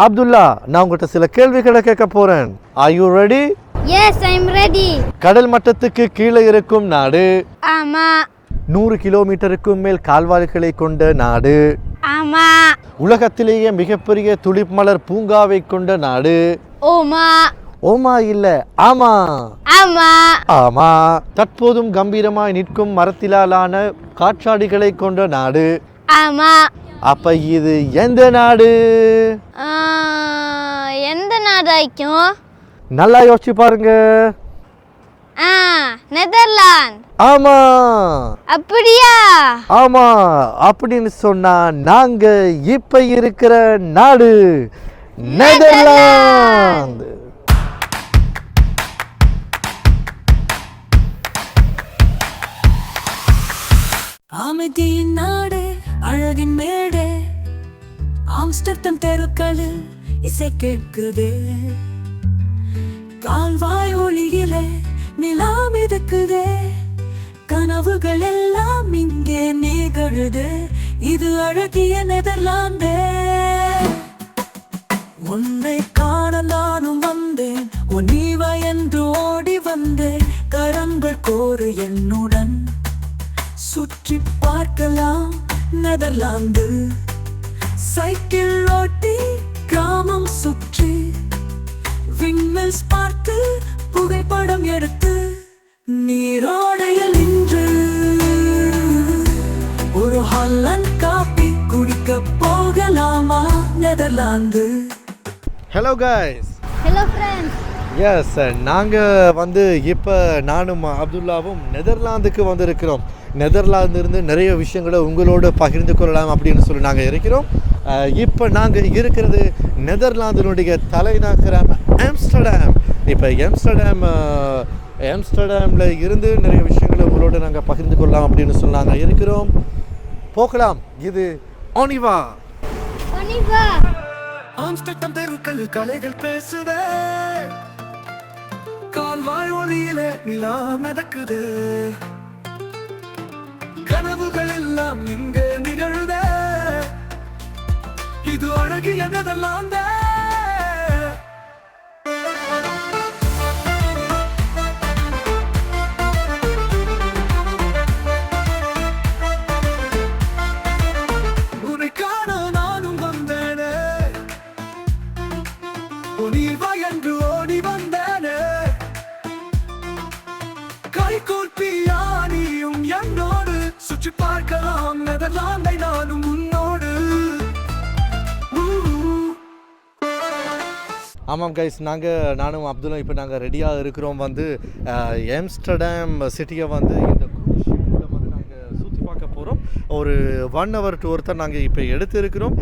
அப்துல்லா நான் உங்கள்கிட்ட சில கேள்விகளை கேட்க போறேன். Are you ready Yes, I'm ready. கடல் மட்டத்துக்கு கீழே இருக்கும் நாடு. ஆமா. நூறு கிலோமீட்டருக்கும் மேல் கால்வாய்களை கொண்ட நாடு. ஆமா. உலகத்திலேயே மிகப்பெரிய துளிப் மலர் பூங்காவை கொண்ட நாடு. ஓமா. ஓமா இல்ல ஆமா. ஆமா. ஆமா. தற்போதும் கம்பீரமாய் நிற்கும் மரத்திலாலான காற்றாடிகளை கொண்ட நாடு. ஆமா. அப்ப இது எந்த நாடு? ஆ, நாடாய்க்கும் நல்லா யோசிச்சு பாருங்க. ஆ நெதர்லாந்து. ஆமா. அப்படியா? ஆமா அப்படின்னு சொன்னா நாங்க இப்ப இருக்கிற நாடு நெதர்லாந்து. அமைதியின் நாடு அழகின் மேடு ஆம்ஸ்டர்டம் தெருக்களில் இசை கேட்குது. கால்வாய் ஒளியிலே நிலா மிதக்குதே. கனவுகள் எல்லாம் இங்கே நிகழுது. இது அழகிய நெதர்லாந்து. உன்னை காண நானும் வந்தேன். உன் நீவா என்று ஓடி வந்தேன். கரங்கள் கோரு என்னுடன். சுற்றி பார்க்கலாம் நெதர்லாந்து. சைக்கிள் ஓட்டி hello guys hello friends yes நாங்கள் வந்து இப்போ நானும் அப்துல்லாவும் நெதர்லாந்துக்கு வந்திருக்கிறோம். நெதர்லாந்து இருந்து நிறைய விஷயங்களை உங்களோடு பகிர்ந்து கொள்ளலாம் அப்படின்னு சொல்லி நாங்கள் இருக்கிறோம். இப்போ நாங்கள் இருக்கிறது நெதர்லாந்தினுடைய தலைநகரம் ஆம்ஸ்டர்டாம். இப்போ ஆம்ஸ்டர்டாம் ஆம்ஸ்டர்டாமில் இருந்து நிறைய விஷயங்களை உங்களோட நாங்கள் பகிர்ந்து கொள்ளலாம் அப்படின்னு சொல்லி நாங்கள் இருக்கிறோம். போகலாம். இது ஒனிவா ஒனிவா ஆம்ஸ்டர்டம் தெருக்கள் கலைகள் பேசுத. கால்வாய் ஒளியில நிலா மிதக்குது. கனவுகள் எல்லாம் இங்கே நிகழுதே. இது அழகிய நெதர்லாந்தே ஆமாம் கைஸ் நாங்கள் நானும் அப்துல்லும் இப்போ நாங்கள் ரெடியாக இருக்கிறோம் வந்து ஆம்ஸ்டர்டாம் சிட்டியை வந்து இந்த cruise ship-ல வந்து நாங்கள் சுற்றி பார்க்க போகிறோம் ஒரு ஒன் ஹவர் டூர் தான் நாங்கள் இப்போ எடுத்திருக்கிறோம்.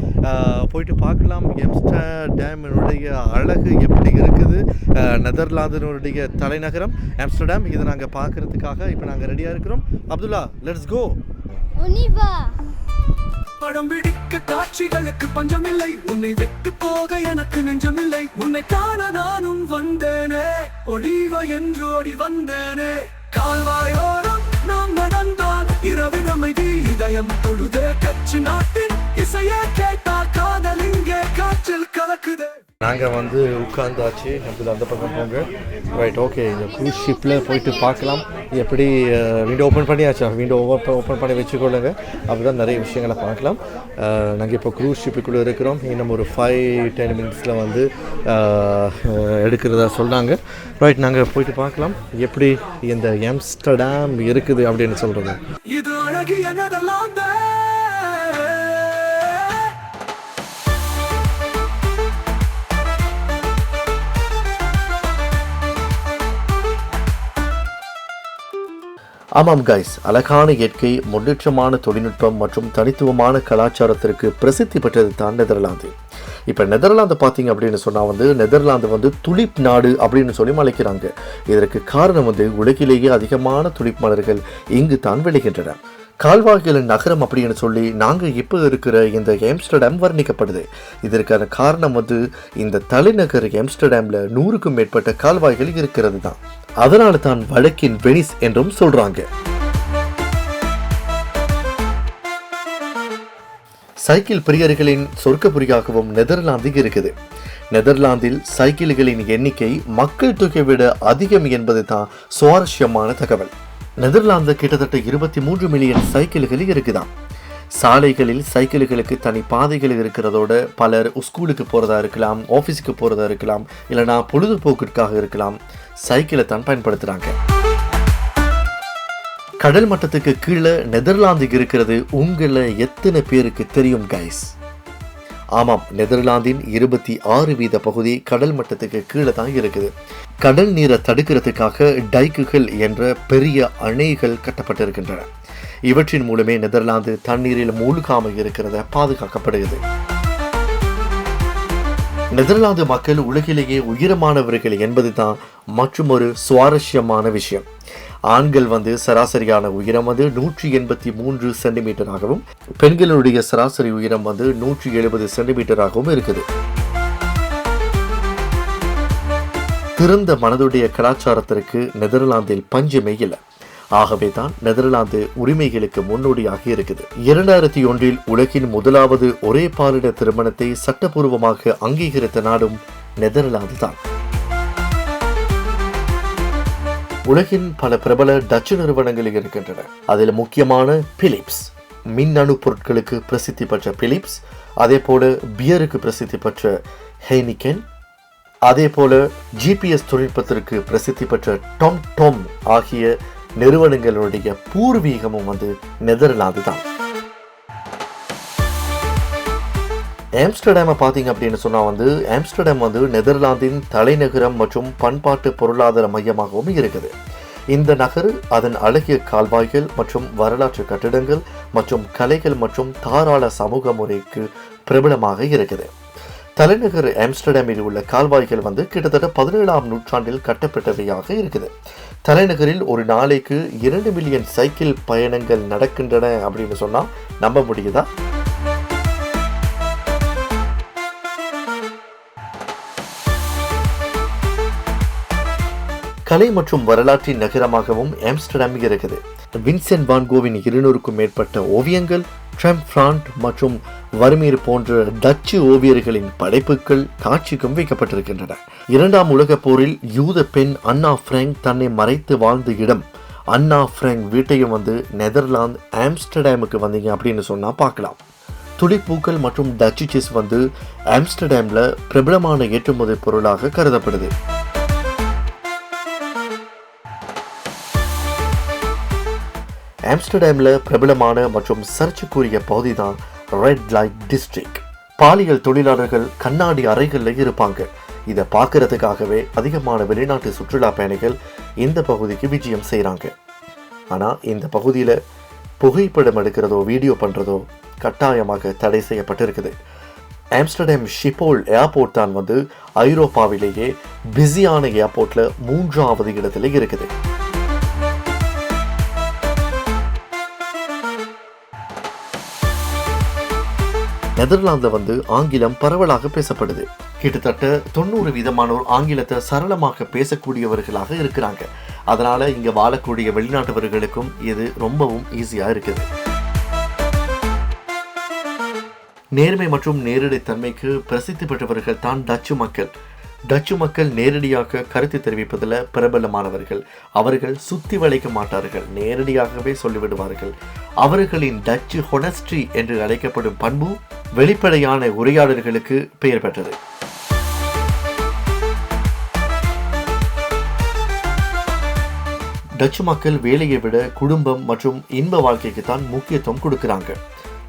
போயிட்டு பார்க்கலாம். ஆம்ஸ்டர்டாமினுடைய அழகு எப்படி இருக்குது? நெதர்லாந்தினுடைய தலைநகரம் ஆம்ஸ்டர்டாம் இதை நாங்கள் பார்க்குறதுக்காக இப்போ நாங்கள் ரெடியாக இருக்கிறோம். அப்துல்லா லெட்ஸ் கோ படம் பிடிக்க காட்சிகளுக்கு பஞ்சமில்லை. உன்னை விட்டு போக எனக்கு நெஞ்சமில்லை. உன்னை காண நானும் வந்தேனே. ஒளிவ என்று ஓடி வந்தேனே. கால்வாயோரம் நாம் நடந்தால் இரவின் அமைதி இதயம் தொழுது கச்சு நாட்டின் இசையை கேட்டா காதல் நாங்கள் வந்து உட்காந்தாச்சு அப்துல்லா அந்த பக்கம் போங்க. ரைட் ஓகே இந்த க்ரூஸ் ஷிப்பில் போயிட்டு பார்க்கலாம். எப்படி விண்டோ ஓப்பன் பண்ணியாச்சா? விண்டோ ஓப்பன் ஓப்பன் பண்ணி வச்சுக்கொள்ளுங்க. அப்படி தான் நிறைய விஷயங்களை பார்க்கலாம். நாங்கள் இப்போ க்ரூஸ் ஷிப்புக்குள்ளே இருக்கிறோம். இன்னும் ஒரு ஃபைவ் டென் மினிட்ஸில் வந்து எடுக்கிறதா சொன்னாங்க. ரைட் நாங்கள் போயிட்டு பார்க்கலாம். எப்படி இந்த எம்ஸ்டர்டாம் இருக்குது அப்படின்னு சொல்கிறது இது அழகிய ஆமாம் கைஸ் அழகான இயற்கை முன்னேற்றமான தொழில்நுட்பம் மற்றும் தனித்துவமான கலாச்சாரத்திற்கு பிரசித்தி பெற்றது தான் நெதர்லாந்து. இப்போ நெதர்லாந்து பார்த்தீங்க அப்படின்னு சொன்னால் வந்து நெதர்லாந்து வந்து துலிப் நாடு அப்படின்னு சொல்லி அழைக்கிறாங்க. இதற்கு காரணம் வந்து உலகிலேயே அதிகமான துலிப் மலர்கள் இங்கு தான் விளைகின்றன. கால்வாய்களின் நகரம் அப்படின்னு சொல்லி நாங்கள் இப்போ இருக்கிற இந்த ஆம்ஸ்டர்டாம் வர்ணிக்கப்படுது. இதற்கான காரணம் வந்து இந்த தலைநகர் ஆம்ஸ்டர்டாமில் நூறுக்கும் மேற்பட்ட கால்வாய்கள் இருக்கிறது தான். அதனால தான் வழக்கின் வெனிஸ் என்றும் சொல்றாங்க. சைக்கிள் பிரியர்களின் சொர்க்கபுரியாகவும் நெதர்லாந்து இருக்குது. நெதர்லாந்தில் சைக்கிள்களின் எண்ணிக்கை மக்கள் தொகை விட அதிகம் என்பது தான் சுவாரஸ்யமான தகவல். நெதர்லாந்து கிட்டத்தட்ட இருபத்தி மூன்று மில்லியன் சைக்கிள்கள் இருக்குதான் சாலைகளில் சைக்கிள்களுக்கு தனி பாதைகள் இருக்கிறதோட பலர் ஸ்கூலுக்கு போகிறதா இருக்கலாம் ஆஃபீஸுக்கு போகிறதா இருக்கலாம் இல்லைனா பொழுதுபோக்கிற்காக இருக்கலாம் சைக்கிளை தான் பயன்படுத்துகிறாங்க கடல் மட்டத்துக்கு கீழே நெதர்லாந்து இருக்கிறது உங்களை எத்தனை பேருக்கு தெரியும் கைஸ் ஆமாம் நெதர்லாந்தின் இருபத்தி ஆறு வீத பகுதி கடல் மட்டத்துக்கு கீழே தான் இருக்குது. கடல் நீரை தடுக்கிறதுக்காக டைக்குகள் என்ற பெரிய அணைகள் கட்டப்பட்டிருக்கின்றன. இவற்றின் மூலமே நெதர்லாந்து தண்ணீரில் மூழ்காமல் இருக்கிறத பாதுகாக்கப்படுகிறது. நெதர்லாந்து மக்கள் உலகிலேயே உயரமானவர்கள் என்பதுதான் ஒரு சுவாரஸ்யமான விஷயம். ஆண்கள் வந்து சராசரியான உயரம் வந்து நூற்றி எண்பத்தி மூன்று சென்டிமீட்டராகவும் பெண்களுடைய சராசரி உயரம் வந்து நூற்றி எழுபது சென்டிமீட்டராகவும் இருக்குது. திறந்த மனதுடைய கலாச்சாரத்திற்கு நெதர்லாந்தில் பஞ்சமே இல்லை. ஆகவே தான் நெதர்லாந்து உரிமைகளுக்கு முன்னோடியாக இருக்குது. இரண்டாயிரத்தி ஒன்றில் உலகின் முதலாவது ஒரே பாலின திருமணத்தை சட்டபூர்வமாக அங்கீகரித்த நாடும் நெதர்லாந்து தான் உலகின் பல பிரபல டச்சு நிறுவனங்கள் இருக்கின்றன. அதில் முக்கியமான பிலிப்ஸ் மின்னணு பொருட்களுக்கு பிரசித்தி பெற்ற பிலிப்ஸ் அதே போல பியருக்கு பிரசித்தி பெற்ற ஹெய்னிகன் அதே போல ஜிபிஎஸ் தொழில்நுட்பத்திற்கு பிரசித்தி பெற்ற டொம் டொம் ஆகிய நிறுவனங்களுடைய பூர்வீகமும் வந்து நெதர்லாந்து தான் ஆம்ஸ்டர்டாமை பார்த்தீங்க அப்படின்னு சொன்னால் வந்து ஆம்ஸ்டர்டாம் வந்து நெதர்லாந்தின் தலைநகரம் மற்றும் பண்பாட்டு பொருளாதார மையமாகவும் இருக்குது. இந்த நகர் அதன் அழகிய கால்வாய்கள் மற்றும் வரலாற்று கட்டிடங்கள் மற்றும் கலைகள் மற்றும் தாராள சமூக முறைக்கு பிரபலமாக இருக்குது. தலைநகர் ஆம்ஸ்டர்டாமில் உள்ள கால்வாய்கள் வந்து கிட்டத்தட்ட பதினேழாம் நூற்றாண்டில் கட்டப்பட்டவையாக இருக்குது. தலைநகரில் ஒரு நாளைக்கு இரண்டு மில்லியன் சைக்கிள் பயணங்கள் நடக்கின்றன அப்படின்னு சொன்னால் நம்ப முடியுதா? கலை மற்றும் வரலாற்றின் நகரமாகவும் ஆம்ஸ்டர்டாம் இருக்குது. வின்சென்ட் வான்கோவின் இருநூறுக்கும் மேற்பட்ட ஓவியங்கள் ட்ரம்ஃப்ரான்ட் மற்றும் வர்மீர் போன்ற டச்சு ஓவியர்களின் படைப்புகள் காட்சிக்கும் வைக்கப்பட்டிருக்கின்றன. இரண்டாம் உலகப் போரில் யூத பெண் அன்னா பிராங்க் தன்னை மறைத்து வாழ்ந்த இடம். அன்னா பிராங்க் வீட்டையும் வந்து நெதர்லாந்து ஆம்ஸ்டர்டாமுக்கு வந்தீங்க அப்படின்னு சொன்னால் பார்க்கலாம். துளிப்பூக்கள் மற்றும் டச்சு செஸ் வந்து ஆம்ஸ்டர்டாமில் பிரபலமான ஏற்றுமதி பொருளாக கருதப்படுது. ஆம்ஸ்டர்டாமில் பிரபலமான மற்றும் சர்ச்சைக்குரிய பகுதி தான் ரெட் லைட் டிஸ்ட்ரிக்ட் பாலியல் தொழிலாளர்கள் கண்ணாடி அறைகளில் இருப்பாங்க. இதை பார்க்கறதுக்காகவே அதிகமான வெளிநாட்டு சுற்றுலா பயணிகள் இந்த பகுதிக்கு விஜயம் செய்கிறாங்க ஆனால் இந்த பகுதியில் புகைப்படம் எடுக்கிறதோ வீடியோ பண்ணுறதோ கட்டாயமாக தடை செய்யப்பட்டிருக்குது. ஆம்ஸ்டர்டாம் ஷிப்போல் ஏர்போர்ட் தான் வந்து ஐரோப்பாவிலேயே பிஸியான ஏர்போர்ட்டில் மூன்றாவது இடத்துல இருக்குது. நெதர்லாந்தில் வந்து ஆங்கிலம் பரவலாக பேசப்படுது. கிட்டத்தட்ட தொண்ணூறு வீதமானோர் ஆங்கிலத்தை சரளமாக பேசக்கூடியவர்களாக இருக்கிறாங்க. அதனால இங்க வாழக்கூடிய வெளிநாட்டவர்களுக்கும் இது ரொம்பவும் ஈஸியா இருக்குது. நேர்மை மற்றும் நேரடித்தன்மைக்கு பிரசித்தி பெற்றவர்கள் தான் டச்சு மக்கள். டச்சு மக்கள் நேரடியாக கருத்து தெரிவிப்பதில் பிரபலமானவர்கள். அவர்கள் சுத்தி வளைக்க மாட்டார்கள் நேரடியாகவே சொல்லிவிடுவார்கள். அவர்களின் டச்சு ஹொனஸ்ட்ரி என்று அழைக்கப்படும் பண்பு வெளிப்படையான உரையாடல்களுக்கு பெயர் பெற்றது. டச்சு மக்கள் வேலையை விட குடும்பம் மற்றும் இன்ப வாழ்க்கைக்கு தான் முக்கியத்துவம் கொடுக்கிறாங்க.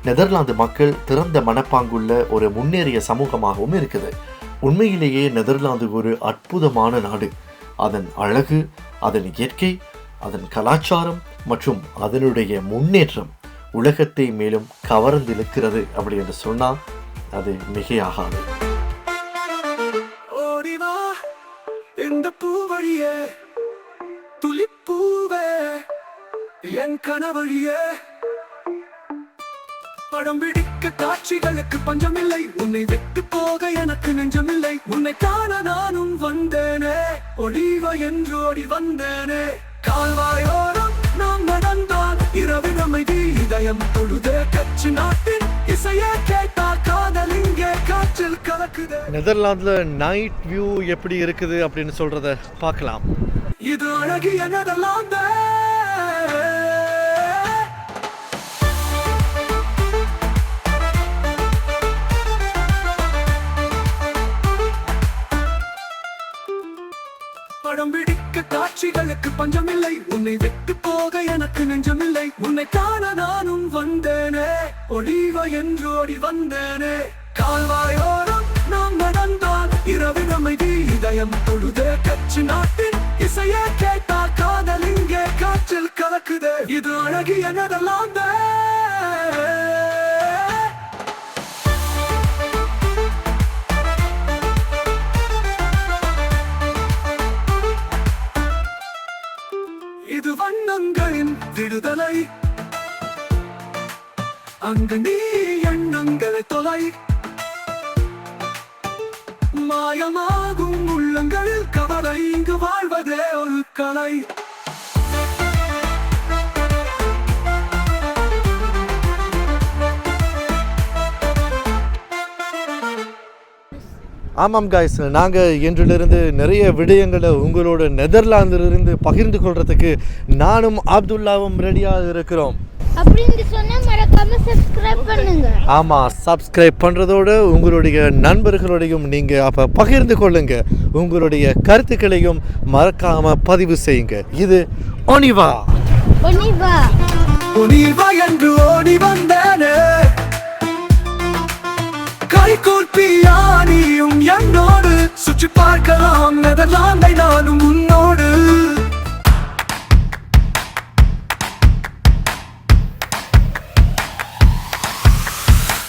நெதர்லாந்து மக்கள் திறந்த மனப்பாங்குள்ள ஒரு முன்னேறிய சமூகமாகவும் இருக்குது. உண்மையிலேயே நெதர்லாந்து ஒரு அற்புதமான நாடு. அதன் அழகு அதன் இயற்கை அதன் கலாச்சாரம் மற்றும் அதனுடைய முன்னேற்றம் உலகத்தை மேலும் கவர்ந்திழுக்கிறது அப்படி என்று சொன்னால் அது மிகையாகாது. இந்த பூவழியே துளிப்பூவே என் கனவழியே. படம் பிடிக்க காட்சிகளுக்கு பஞ்சமில்லை உன்னை விட்டு போக எனக்கு நெஞ்சமில்லை. உன்னை காண நானும் வந்தேனே ஒளிவ என்று ஓடி வந்தேனே. கால்வாயோர நாம் நடந்தால் இரவின் அமைதி இதயம் தொழுதே. கட்சி நாட்டின் இசையை கேட்டால் காதல் இங்கே காற்றில் கலக்குதே. நெதர்லாந்தில் நைட் வியூ எப்படி இருக்குது அப்படின்னு சொல்கிறத பார்க்கலாம். இது அழகிய நெதர்லாந்து. காட்சிகளுக்கு பஞ்சமில்லை. உன்னை விட்டு போக எனக்கு நெஞ்சமில்லை. உன்னை காண நானும் வந்தேனே. ஒளிவ என்று ஓடி வந்தேனே. கால்வாயோரம் நாம் நடந்தால் இரவின் அமைதி இதயம் தொழுதே. கட்சி நாட்டின் இசையே கேட்டா காதலிங்கே காற்றில் கலக்குதே. இது அழகிய நடலாந்தே இது வண்ணங்களின் விடுதலை. அங்கு நீ எண்ணங்களை தொலை. மாயமாகும் உள்ளங்களில் கவலை இங்கு வாழ்வதே ஒரு கலை. ஆமாம் காய்ஸ் நாங்கள் இன்றிலிருந்து நிறைய விடயங்களை உங்களோட நெதர்லாந்திலிருந்து பகிர்ந்து கொள்றதுக்கு நானும் அப்துல்லாவும் ரெடியாக இருக்கிறோம். அப்படின்னு சொன்னா மறக்காம சப்ஸ்கிரைப் பண்ணுங்க. ஆமாம் சப்ஸ்கிரைப் பண்ணுறதோடு உங்களுடைய நண்பர்களோடையும் நீங்கள் அப்போ பகிர்ந்து கொள்ளுங்க. உங்களுடைய கருத்துக்களையும் மறக்காமல் பதிவு செய்யுங்க. இது ஒனிவா ஒனிவா உனிவா என்று ஓடி வந்தேனே. கை கூப்பியானியும் என்னோடு. சுற்றி பார்க்கலாம் நெதர்லாந்தை நானும் உன்னோடு.